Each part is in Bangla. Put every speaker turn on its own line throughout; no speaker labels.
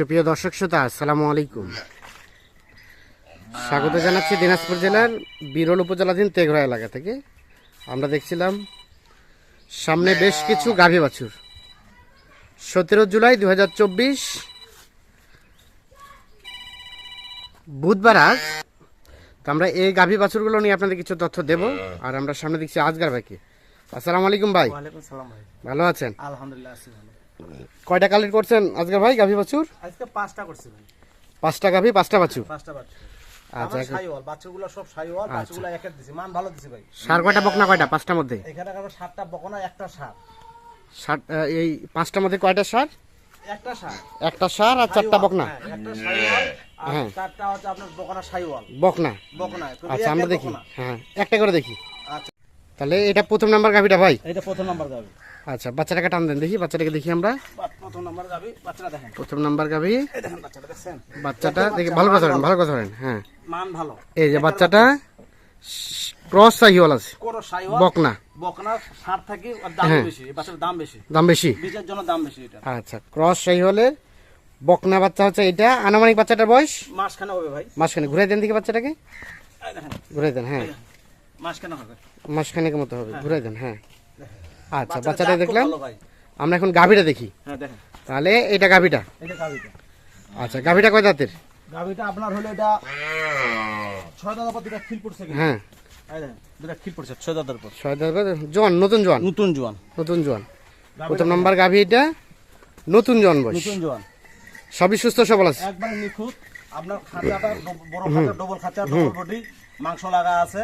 সুপ্রিয় দর্শক শ্রোতা আসসালামু আলাইকুম। স্বাগত জানাচ্ছি দিনাজপুর জেলার বিরল উপজেলাধীন তেঘরা এলাকা থেকে। আমরা দেখছিলাম সামনে বেশ কিছু গাভী বাছুর। সতেরো জুলাই দু হাজার চব্বিশ বুধবার আজ। তো আমরা এই গাভী বাছুরগুলো নিয়ে আপনাদের কিছু তথ্য দেব আর আমরা সামনে দেখছি আজগার ভাইকে। আসসালামু আলাইকুম ভাই। ভালো আছেন?
আলহামদুলিল্লাহ
কয়টা কালেক্ট করছেন আজকে ভাই গাভী বাছুর?
আজকে পাঁচটা করছি ভাই।
পাঁচটা গাভী পাঁচটা বাছুর?
পাঁচটা বাচ্চা
আচ্ছা
আমার
এখন-
সাইওয়াল বাচ্চাগুলো সব সাইওয়াল বাচ্চাগুলো এক এক দিছি। মান ভালো দিছি ভাই।
সার কয়টা বকনা কয়টা পাঁচটার মধ্যে?
এখানে আবার সাতটা বকনা একটা সার।
সার এই পাঁচটার মধ্যে কয়টা সার?
একটা সার।
একটা সার আর চারটা বকনা?
হ্যাঁ, একটা সাইওয়াল আর
হ্যাঁ।
চারটা হচ্ছে আপনার বকনা সাইওয়াল।
বকনা?
বকনা
আচ্ছা আমরা দেখি।
বকনা।
হ্যাঁ একটা করে দেখি।
আচ্ছা।
তাহলে এটা প্রথম নাম্বার গাভিটা ভাই?
এটা প্রথম নাম্বার গাবি
আচ্ছা বাচ্চাটাকে টান দেন দেখি বাচ্চাটাকে দেখি আমরা।
প্রথম নাম্বার গাবি বাচ্চাটা দেখেন।
প্রথম নাম্বার গাভি।
দেখেন বাচ্চাটা দেখছেন?
বাচ্চাটা দেখি ভালো কথা ধরেন ভালো কথা ধরেন হ্যাঁ।
মান ভালো।
এই যে বাচ্চাটা ক্রস সাইহল আছে। বকনা।
বকনা সার থাকি দাম
হ্যাঁ।
বেশি বাচ্চার দাম বেশি।
দাম বেশি।
বীজের জন্য দাম বেশি এটা।
আচ্ছা ক্রস বকনা বাচ্চা হচ্ছে এটা। আনুমানিক বাচ্চাটার বয়স?
মাসখানে হবে ভাই।
মাঝখানে ঘুরে দেন বাচ্চাটাকে। ঘুরে দেন হ্যাঁ।
মাসখানে হবে।
মাসখানেকের মতো হবে। ঘুরে দেন হ্যাঁ। আচ্ছা
বাচ্চাটা
দেখলাম। আমরা এখন গাভিটা দেখি।
হ্যাঁ
তাহলে এটা গাভিটা। আচ্ছা গাভিটা কয় দাঁতের?
গাভিটা আপনার হলো এটা ছয় দাদার পর দুটা খিল পড়ছে
হ্যাঁ।
দুটা খিল পড়ছে ছয় দাদার পর
ছয় দাঁতের জোয়ান নতুন জোয়ান?
নতুন জোয়ান।
নতুন জোয়ান। প্রথম নাম্বার গাভি এটা। নতুন জোয়ান বয়স।
নতুন জোয়ান।
সবই সুস্থ সবল আছে।
একবারে নিখুঁত। আপনার খাঁচাটা বড় খাঁচা ডবল খাঁচা ডবল বডি মাংস লাগা আছে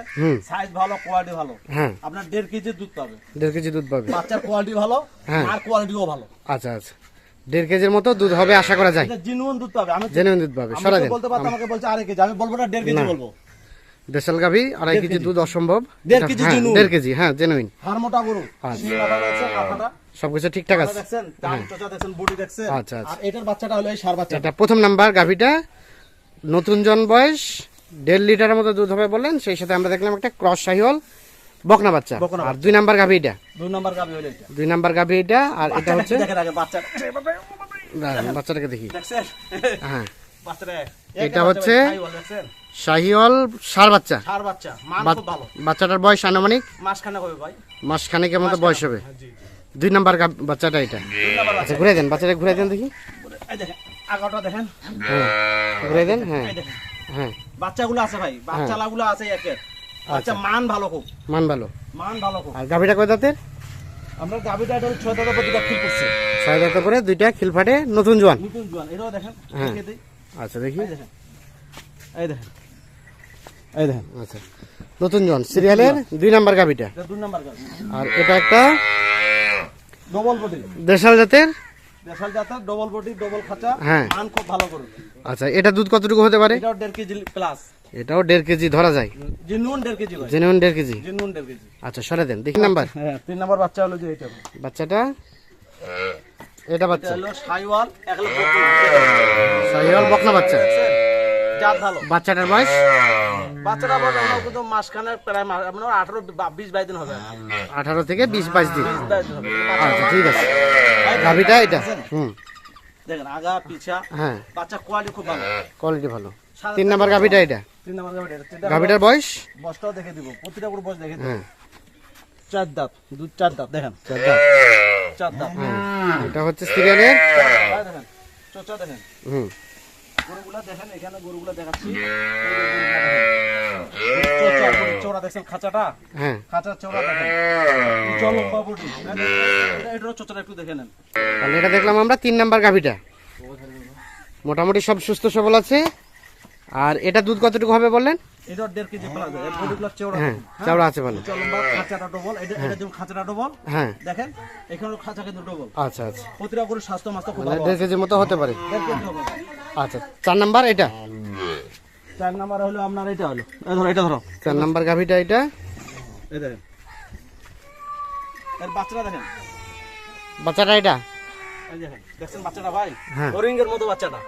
সাইজ ভালো কোয়ালিটি ভালো।
হ্যাঁ।
আপনার দেড় কেজি দুধ পাবে।
দেড় কেজি দুধ পাবে।
বাচ্চার কোয়ালিটি ভালো
হ্যাঁ।
আর কোয়ালিটিও ভালো।
আচ্ছা আচ্ছা। দেড় কেজির মতো দুধ হবে আশা করা যায়।
দুধ পাবে। আমি
জেনুইন দুধ পাবে। সরা দেন
বলতে পারতাম আমাকে বলছে আড়াই কেজি। আমি বলব না দেড় কেজি বলব।
দেশাল গাভি আড়াই কেজি। দুধ অসম্ভব।
দেড় কেজি
হ্যাঁ, দেড় কেজি হ্যাঁ জেনুইন
হার মোটা গরু।
আচ্ছা। সবকিছু ঠিকঠাক আছে।
দেখছেন? দাম চোচা দেখছেন বডি দেখছেন।
আচ্ছা, আচ্ছা।
আর এটার বাচ্চাটা হলো এই সার বাচ্চা
এটা প্রথম নাম্বার গাভিটা। নতুন জন বয়স দেড় লিটারের মতো দুধ হবে বললেন সেই সাথে আমরা দেখলাম একটা ক্রস সাহিওল বকনা বাচ্চা। আর দুই নাম্বার গাভী এটা।
দুই নাম্বার গাভী হলো এটা।
দুই নাম্বার গাভি এটা আর এটা হচ্ছে
দেখেন আগে বাচ্চা
বাচ্চাটাকে দেখি। হ্যাঁ। এটা হচ্ছে- শাহিওয়াল সার বাচ্চা।
সার বাচ্চা মান ভালো।
বাচ্চাটার বয়স আনুমানিক?
মাসখানে হবে ভাই।
মাস খানেকের মতো বয়স হবে। দুই নাম্বার বাচ্চাটা এটা। আচ্ছা ঘুরে দেন বাচ্চাটা ঘুরে দেন দেখি।
এই দেখেন আগাটা দেখেন।
হ্যাঁ ঘুরে দেন হ্যাঁ।
বাচ্চাগুলো আছে ভাই বাচ্চাগুলো আছে একের বাচ্চা মান ভালো খুব।
মান ভালো।
মান ভালো খুব।
আর গাভিটা কয় দাঁতের?
আমরা গাবিটা এটা ছয় দাদা প্রতিটা ফিল করছে।
ছয় দাঁতের পরে দুইটা খিলফাটে নতুন জোয়ান।
নতুন জোয়ান। এটাও দেখেন
হ্যাঁ। আচ্ছা দেখি।
এই দেখেন। এই দেখেন।
আচ্ছা। নতুন জোয়ান। সিরিয়ালের দুই নাম্বার গাভিটা।
দুই নাম্বার
আর এটা একটা
ডবল বডি।
দেশাল জাতের
দেশাল জাতের ডবল বডি ডবল খাঁচা
হ্যাঁ।
মান খুব ভালো করবে
আচ্ছা এটা দুধ কতটুকু হতে পারে?
এটাও দেড় কেজি প্লাস
এটাও দেড় কেজি ধরা যায়।
জেনুইন 1.5 কেজি ভাই
জেনুইন দেড় কেজি?
জেনুইন দেড় কেজি।
আচ্ছা সরে দেন দেখি নাম্বার।
হ্যাঁ তিন নাম্বার বাচ্চা হলো যে এটা
বাচ্চাটা? এটা
এটা
বাচ্চা।
হলো সাইওয়াল 1 লক্ষ
সাইওয়াল বকনা বাচ্চা।
জাত ভালো।
বাচ্চাটার বয়স?
বাচ্চাটা বড় আমরা কিন্তু মাসখানে প্রায় আপনার আঠারো বিশ বাইশ দিন হবে
আঠারো থেকে বিশ বাইশ দিন। আচ্ছা ঠিক আছে। গাভিটা এটা। হুম।
দেখেন আগা পিছা।
হ্যাঁ।
বাচ্চা কোয়ালিটি খুব ভালো।
কোয়ালিটি ভালো। তিন নাম্বার গাভিটা এটা।
তিন নাম্বার গাভিটা
গাভিটার বয়স
বসটাও দেখে দিব। প্রতিটা করে বস দেখে দিব।
হ্যাঁ।
চার দাঁত। দুধ চার দাঁত। দেখেন।
চার দাঁত।
চার দাঁত।
হ্যাঁ। এটা হচ্ছে সিরিয়ালের?
দেখেন। চোচা দেখেন।
হুম।
গরুগুলা দেখেন এখানে গরুগুলা দেখাচ্ছি। দেখছেন খাঁচাটা।
হ্যাঁ।
দেখেন। এটারও চোচাটা একটু দেখে নেন।
তাহলে এটা দেখলাম আমরা তিন নাম্বার গাভিটা। মোটামুটি সব সুস্থ সবল আছে। আর এটা দুধ কতটুকু হবে বললেন?
দেড় কেজি প্লাস চওড়া
হ্যাঁ চাওড়া আছে ভালো
চল লম্বা খাঁচাটা ডবল এটা এটা যেমন খাঁচাটা ডবল
হ্যাঁ।
দেখেন এখানে খাঁচা কিন্তু ডবল
আচ্ছা আচ্ছা।
প্রতিটা স্বাস্থ্য খুব
মানে
ভালো
দেড় কেজির মতো হতে পারে। আচ্ছা চার নাম্বার এটা?
চার নাম্বার হলো আপনার এটা হলো। ধরো এটা ধরো।
চার নাম্বার গাভিটা এটা?
এই দেখেন। এর বাচ্চাটা দেখেন।
বাচ্চাটা এটা?
দেখেন। দেখছেন বাচ্চাটা ভাই?
হ্যাঁ।
হরিঙ্গের মতো বাচ্চাটা।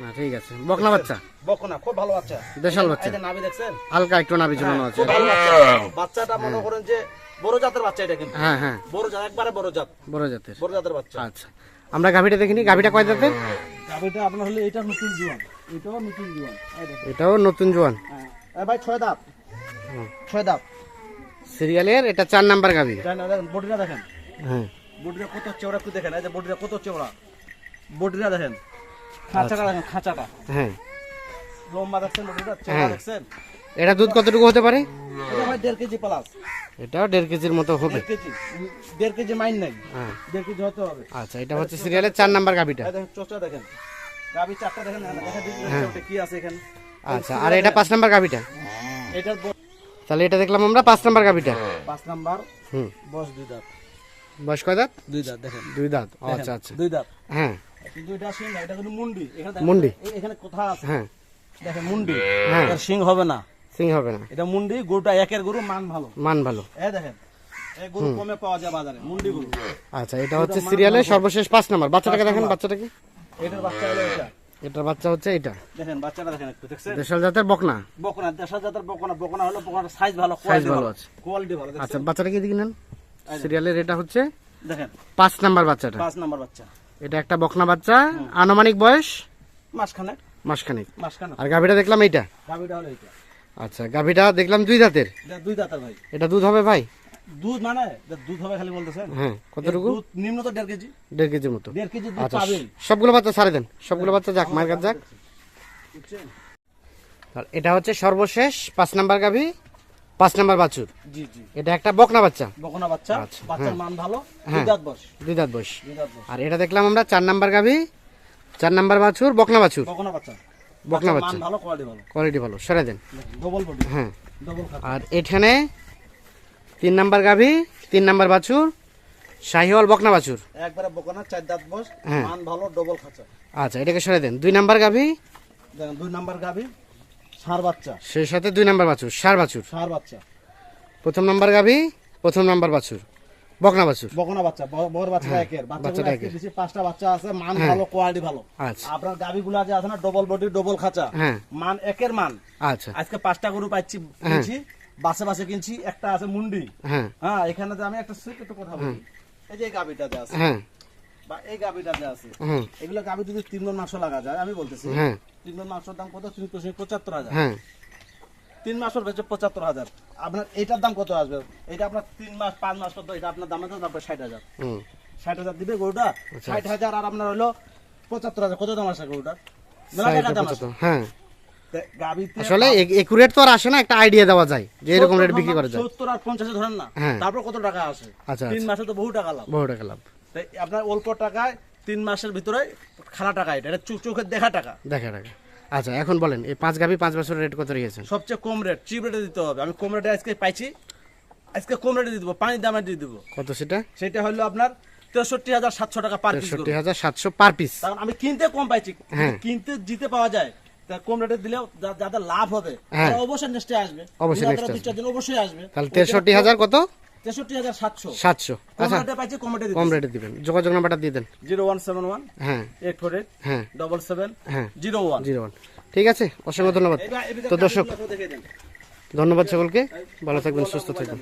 না ঠিক আছে। বকনা বাচ্চা?
বকনা খুব ভালো বাচ্চা।
দেশাল বাচ্চা।
এই নাভি দেখছেন?
হালকা একটু ঝুলানো আছে।
ভালো বাচ্চা। বাচ্চাটা মনে করেন যে বড় জাতের বাচ্চা এটা কিন্তু।
হ্যাঁ হ্যাঁ।
বড় জাত একবারে বড় জাত।
বড় জাতের।
বড় জাতের বাচ্চা।
আচ্ছা। আমরা গাভিটা দেখিনি। গাভিটা কয়
গাভিটা আপনার হলে এটা নতুন জোয়ান। এটাও নতুন জোয়ান।
এটাও নতুন জোয়ান।
হ্যাঁ। ভাই ছয় দাঁত। ছয় দাঁত।
সিরিয়ালের এটা চার নাম্বার গাভি।
বডিটা দেখেন।
হ্যাঁ।
বডিটা কত চওড়া একটু দেখেন। এই যে বডিটা কত চওড়া বডিটা দেখেন। খাঁচাটা দেখেন খাঁচাটা।
হ্যাঁ।
লম্বা দেখছেন
হ্যাঁ।
দেখছেন?
এটা দুধ কতটুকু হতে পারে?
এটা দেড় কেজি প্লাস
এটাও দেড় কেজির মতো হবে।
দেড় কেজি। উম, দেড় কেজি মাইন নাই।
হ্যাঁ।
দেড় কেজি হতে হবে।
আচ্ছা এটা হচ্ছে সিরিয়ালের চার নাম্বার গাভিটা।
দেখেন চোচা দেখেন। গাভি চারটা দেখেন কি আছে এখানে।
আচ্ছা আর এটা পাঁচ নাম্বার গাভিটা?
এটার
তাহলে এটা দেখলাম আমরা পাঁচ নাম্বার গাভিটা।
পাঁচ নাম্বার
হুম।
বস দুই দাঁত
বয়স কয় দাঁত?
দুই দাঁত দেখেন।
দুই দাঁত। আচ্ছা আচ্ছা।
দুই দাঁত।
হ্যাঁ।
কিন্তু এটা সিং না, এটা কিন্তু মুন্ডি। এখানে
মুন্ডি।
এখানে কোথা আছে?
হ্যাঁ।
দেখেন মুন্ডি।
হ্যাঁ।
সিং হবে না।
সিং হবে না।
এটা মুন্ডি গরুটা একের গরু মান ভালো।
মান ভালো।
এই দেখেন এই গরু কমে পাওয়া যায় বাজারে মুন্ডি গরু।
আচ্ছা এটা হচ্ছে সিরিয়ালের সর্বশেষ পাঁচ নাম্বার। বাচ্চাটাকে দেখেন বাচ্চাটাকে
এটার বাচ্চা হলো এটা।
এটার বাচ্চা হচ্ছে এটা।
দেখেন বাচ্চাটা দেখেন একটু দেখছেন?
দেশাল জাতের বকনা।
বকনা দেশা জাতের বকনা। বকনা হলো বকনার সাইজ ভালো কোয়ালিটি
ভালো
ভালো।
আছে।
কোয়ালিটি ভালো
আচ্ছা বাচ্চাটাকে দিকে নেন। সিরিয়ালের এটা হচ্ছে
দেখেন।
পাঁচ নাম্বার বাচ্চাটা।
পাঁচ নাম্বার বাচ্চা।
এটা একটা বকনা বাচ্চা আনুমানিক বয়স?
মাসখানে
মাসখানেক।
মাসখানে
আর গাভীটা দেখলাম এইটা?
গাভিটা হলো এটা
আচ্ছা গাভীটা দেখলাম দুই দাঁতের।
দুই দাঁতের ভাই।
এটা দুধ হবে ভাই?
দুধ মানে দুধ হবে খালি বলতেছেন?
হ্যাঁ কতটুকু?
দুধ নিম্ন তো দেড় কেজি।
দেড় কেজির মতো।
দেড় কেজি দুধ
আচ্ছা
পাবেন
সবগুলো বাচ্চা ছাড়ে দেন। সবগুলো বাচ্চা যাক মার কাছে যাক। এটা হচ্ছে সর্বশেষ পাঁচ নাম্বার গাভি। পাঁচ নাম্বার বাছুর?
জি জি।
এটা একটা বকনা বাচ্চা?
বকনা বাচ্চা
আচ্ছা,
বাচ্চার মান ভালো
হ্যাঁ।
দুই দাঁত
দুই দাঁত বয়স। আর এটা দেখলাম আমরা চার নাম্বার গাভি চার নাম্বার বাছুর বকনা বাছুর।
বকনা বাচ্চা।
বকনা বাচ্চা।
ভালো কোয়ালিটি ভালো।
কোয়ালিটি ভালো সরে দেন।
ডবল বডি
হ্যাঁ।
ডবল
আর এখানে তিন নাম্বার গাভি তিন নাম্বার বাছুর শাহিওয়াল বকনা বাছুর।
একবারে বকনা চার দাঁত বস
হ্যাঁ।
মান ভালো ডবল খাঁচা
আচ্ছা এটাকে সরে দেন। দুই নাম্বার গাভি?
দুই নাম্বার গাভি। বাচ্চা।
সেই সাথে দুই নাম্বার বাছুর সার বাছুর।
সার বাচ্চা।
প্রথম নাম্বার গাভি প্রথম নাম্বার বাছুর। বকনা বাছুর।
বকনা বাচ্চা বড় বাচ্চা একের। বাচ্চা একের। বেশি পাঁচটা বাচ্চা আছে মান ভালো কোয়ালিটি ভালো।
আচ্ছা।
আপনার গাভি গুলা যে আছে না ডবল বডি ডবল খাঁচা।
হ্যাঁ।
মান একের মান।
আচ্ছা।
আজকে পাঁচটা গরু পাচ্ছি কিনছি বাসে বাসে কিনছি একটা আছে মুন্ডি।
হ্যাঁ।
হ্যাঁ এখানে যে আমি একটা সুইট কথা বলি। এই যে এই গাভিটাতে আছে।
হ্যাঁ।
বা এই গাভিটাতে আছে এগুলো গাভি যদি তিন মন মাংস লাগা যায় আমি বলতেছি তিন মন মাংসের দাম কত? তিন পঁচিশ পঁচাত্তর হাজার। তিন মাসের বেচে পঁচাত্তর হাজার। আপনার এটার দাম কত আসবে? এটা আপনার তিন মাস পাঁচ মাস কত এটা আপনার দাম আছে ষাট হাজার। ষাট হাজার দিবে গরুটা
আচ্ছা,
ষাট হাজার আর আপনার হলো পঁচাত্তর হাজার। কত দাম আসে গরুটার? মেলা
ষাট
টাকা দাম
পঁচাত্তর,
আসে
হ্যাঁ আসলে একুরেট তো আর আসে না একটা আইডিয়া দেওয়া যায় যে এরকম রেট বিক্রি করা যায়।
সত্তর আর পঞ্চাশে ধরেন না
হ্যাঁ।
তারপর কত টাকা আসে?
আচ্ছা,
তিন মাসে তো বহু টাকা লাভ।
বহু টাকা লাভ।
তাই আপনার অল্প টাকায় তিন মাসের ভিতরে খালা টাকা এটা। এটা চোখ- চোখের দেখা টাকা।
দেখা টাকা। আচ্ছা এখন বলেন এই পাঁচ গাভি পাঁচ বছর রেট কত রেখেছেন?
সবচেয়ে কম রেট চিপ রেটে দিতে হবে। আমি কম রেটে আজকে পাইছি। আজকে কম রেটে দিয়ে দেবো পানির দামে দিয়ে দেবো।
কত সেটা?
সেটা হলো আপনার তেষট্টি হাজার সাতশো টাকা পার পিস
তেষট্টি হাজার সাতশো পার পিস
কারণ আমি কিনতে কম পাইছি।
হ্যাঁ।
কিনতে জিতে পাওয়া যায়। তা কম রেটে দিলেও যাদের লাভ হবে
হ্যাঁ।
অবশ্যই নেক্সটে আসবে।
অবশ্যই আসবে।
অবশ্যই আসবে।
তাহলে তেষট্টি হাজার কত?
তেষট্টি হাজার সাতশো।
সাতশো।
কম
আচ্ছা।
কম রেটে
কম রেটে দিবেন। যোগাযোগ নাম্বারটা দিয়ে দেন।
জিরো ওয়ান সেভেন ওয়ান
হ্যাঁ।
এইট ফোর এইট
হ্যাঁ।
ডবল সেভেন
হ্যাঁ।
Zero one.
Zero one. ঠিক আছে অসংখ্য ধন্যবাদ। তো দর্শক ধন্যবাদ সকলকে। ভালো থাকবেন সুস্থ থাকবেন।